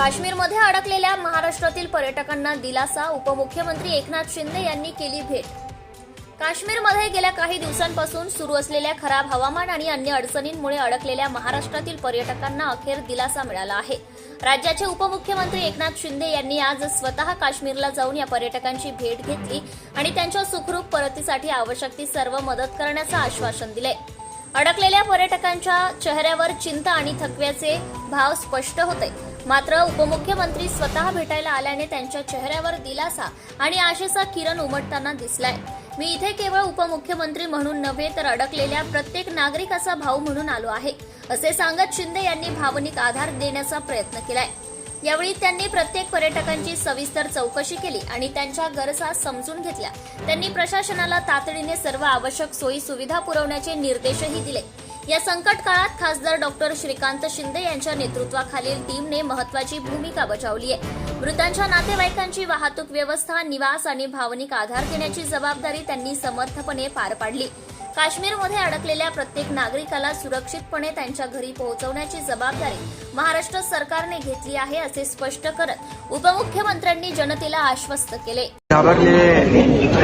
काश्मीरमध्ये अडकलेल्या महाराष्ट्रातील पर्यटकांना दिलासा उपमुख्यमंत्री एकनाथ शिंदे यांनी केली भेट. काश्मीरमध्ये गेल्या काही दिवसांपासून सुरू असलेल्या खराब हवामान आणि अन्य अडचणींमुळे अडकलेल्या महाराष्ट्रातील पर्यटकांना अखेर दिलासा मिळाला आहे. राज्याचे उपमुख्यमंत्री एकनाथ शिंदे यांनी आज स्वतः काश्मीरला जाऊन या पर्यटकांची भेट घेतली आणि त्यांच्या सुखरूप परतीसाठी आवश्यक ती सर्व मदत करण्याचं आश्वासन दिले अडकलेल्या पर्यटकांच्या चेहऱ्यावर चिंता आणि थकव्याचे भाव स्पष्ट होते मात्र उपमुख्यमंत्री स्वतः भेटायला आल्याने त्यांच्या चेहऱ्यावर दिलासा आणि आशेचा किरण उमटताना दिसलाय. मी इथे केवळ उपमुख्यमंत्री म्हणून नव्हे तर अडकलेल्या प्रत्येक नागरिकाचा भाऊ म्हणून आलो आहे असे सांगत शिंदे यांनी भावनिक आधार देण्याचा प्रयत्न केलाय. यावेळी त्यांनी प्रत्येक पर्यटकांची सविस्तर चौकशी केली आणि त्यांच्या गरजा समजून घेतल्या. त्यांनी प्रशासनाला तातडीने सर्व आवश्यक सोयी सुविधा पुरवण्याचे निर्देशही दिले. या संकट काळात खासदार डॉक्टर श्रीकांत शिंदे यांच्या नेतृत्वाखालील टीमने महत्वाची भूमिका बजावली आहे. मृतांच्या नातेवाईकांची वाहतूक व्यवस्था निवास आणि भावनिक आधार देण्याची जबाबदारी त्यांनी समर्थपणे पार पाडली. काश्मीरमध्ये अडकलेल्या प्रत्येक नागरिकाला सुरक्षितपणे त्यांच्या घरी पोहोचवण्याची जबाबदारी महाराष्ट्र सरकारने घेतली आहे असे स्पष्ट करत उपमुख्यमंत्र्यांनी जनतेला आश्वस्त केले.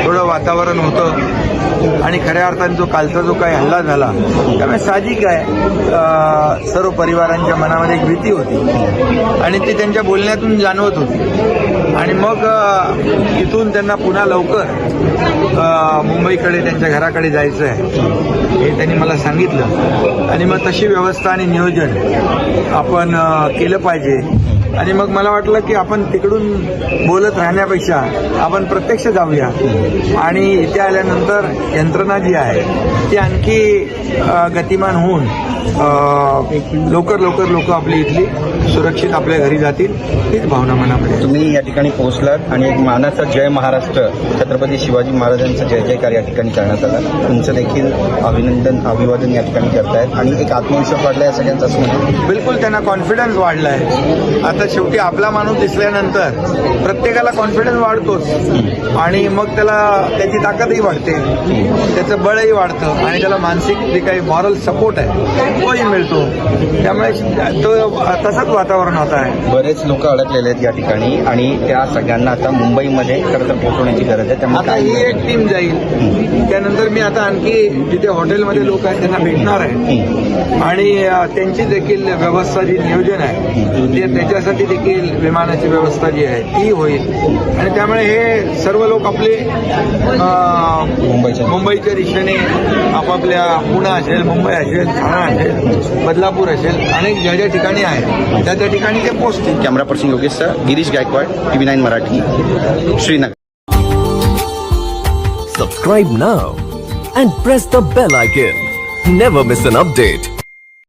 थोडं वातावरण होतं आणि खऱ्या अर्थाने जो कालचा जो काही हल्ला झाला त्यामुळे साहजिक आहे. अं, सर्व परिवारांच्या मनामध्ये एक भीती होती आणि ती त्यांच्या बोलण्यातून जाणवत होती. आणि मग इथून त्यांना पुन्हा लवकर अं, मुंबईकडे त्यांच्या घराकडे जायचं आहे हे त्यांनी मला सांगितलं. आणि मग तशी व्यवस्था आणि नियोजन आपण केलं पाहिजे. आणि मग मला वाटलं की आपण तिकडून बोलत राहण्यापेक्षा आपण प्रत्यक्ष जाऊया. आणि इथे आल्यानंतर यंत्रणा जी आहे ती आणखी गतिमान होऊन लवकर लवकर लोक आपली इथली सुरक्षित आपल्या घरी जातील हीच भावना मनामध्ये. तुम्ही या ठिकाणी पोहोचलात आणि एक मानाचा जय महाराष्ट्र छत्रपती शिवाजी महाराजांचा जय जयकार या ठिकाणी करण्यात आला. तुमचं देखील अभिनंदन अभिवादन या ठिकाणी करतायत आणि एक आत्मविश्वास वाढला या सगळ्यांचा बिलकुल त्यांना कॉन्फिडन्स वाढलाय. आता शेवटी आपला माणूस दिसल्यानंतर प्रत्येकाला कॉन्फिडन्स वाढतोच. आणि मग त्याला त्याची ताकदही वाढते. त्याचं बळही वाढतं. आणि त्याला मानसिक जे काही मॉरल सपोर्ट आहे तोही मिळतो. त्यामुळे तो तसंच वातावरण होत आहे. बरेच लोक अडकलेले आहेत या ठिकाणी. आणि त्या सगळ्यांना आता मुंबईमध्ये खरं तर पोहोचवण्याची गरज आहे. त्यामुळे आता ही एक टीम जाईल. त्यानंतर मी आता आणखी जिथे हॉटेलमध्ये लोक आहेत त्यांना भेटणार आहे. आणि त्यांची देखील व्यवस्था जी नियोजन आहे ते त्याच्यासाठी देखील विमानाची व्यवस्था जी आहे ती होईल आणि त्यामुळे हे सर्व लोक आपले मुंबईच्या मुंबईच्या दिशेने आपापल्या पुणे असेल मुंबई असेल ठाणा असेल बदलापूर असेल अनेक ज्या ज्या ठिकाणी आहेत त्या त्या ठिकाणी ते पोहोचतील camera person Yogesh sir Girish Gaikwad TV nine Marathi Srinagar Subscribe now and press the bell icon. Never miss an update.